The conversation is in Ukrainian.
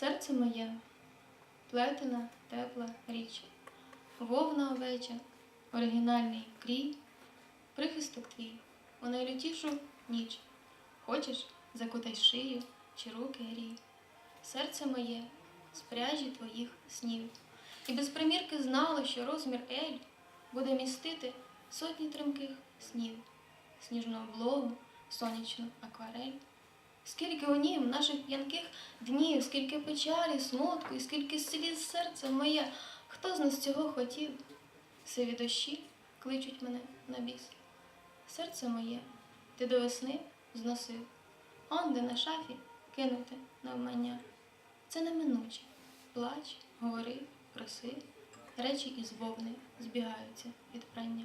Серце моє, плетена, тепла річ, вовна овеча, оригінальний крій, прихисток твій у найлютішу ніч. Хочеш, закутай шию чи руки грій. Серце моє з пряжі твоїх снів. І без примірки знало, що розмір Ель буде містити сотні тремких снів, сніжну облогу, сонячну акварель. Скільки у нім наших п'янких днів, скільки печалі, смутку, і скільки сліз серце моє, хто з нас цього хотів? Сиві дощі кличуть мене на біс. Серце моє, ти до весни зносив, онде на шафі кинуте навмання. Це неминуче. Плач, говори, проси, речі із вовни збігаються від прання.